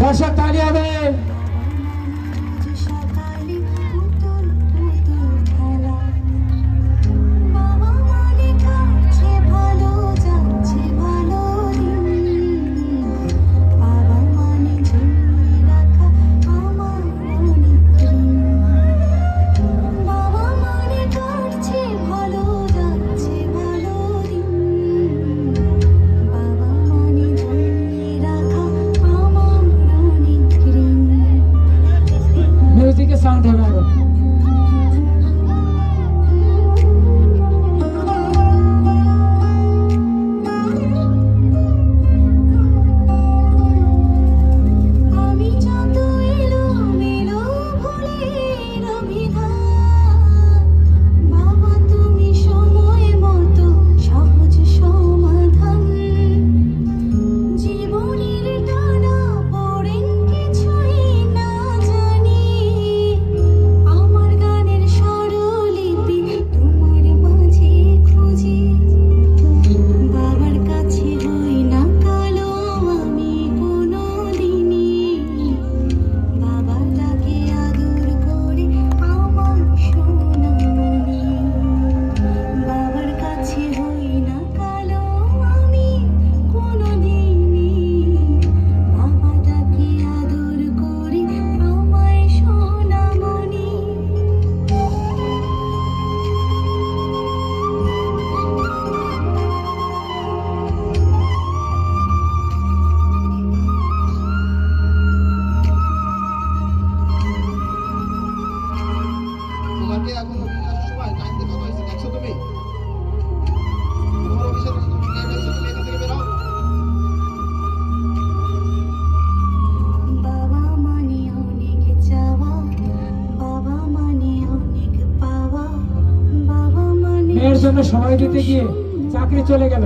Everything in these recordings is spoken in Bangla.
দর্শক তালিয়া দেয় lang, Donado. জন্য সময় দিতে গিয়ে চাকরি চলে গেল।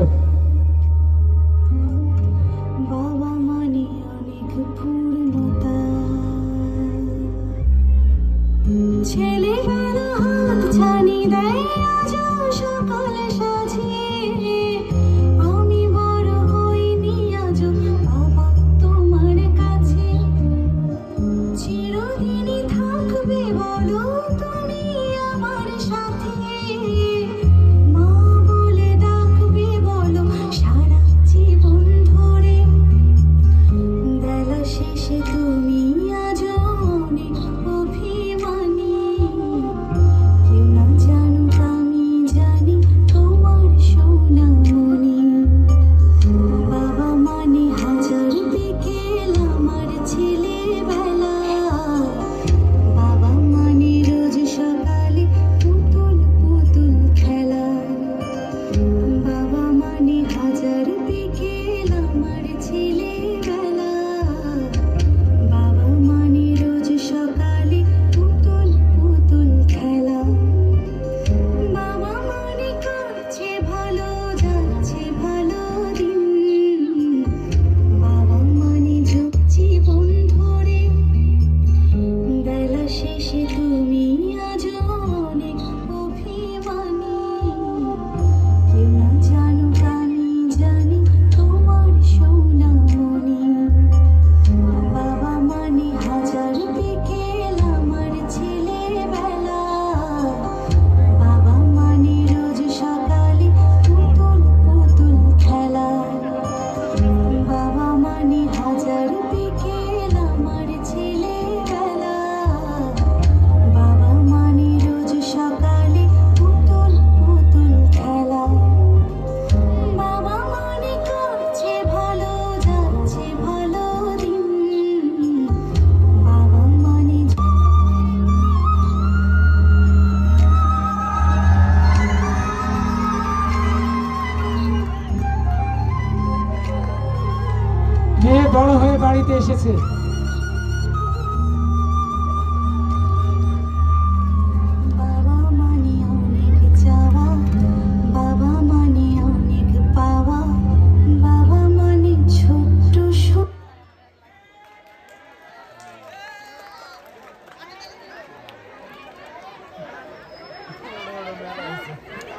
বাড়িতে এসেছে।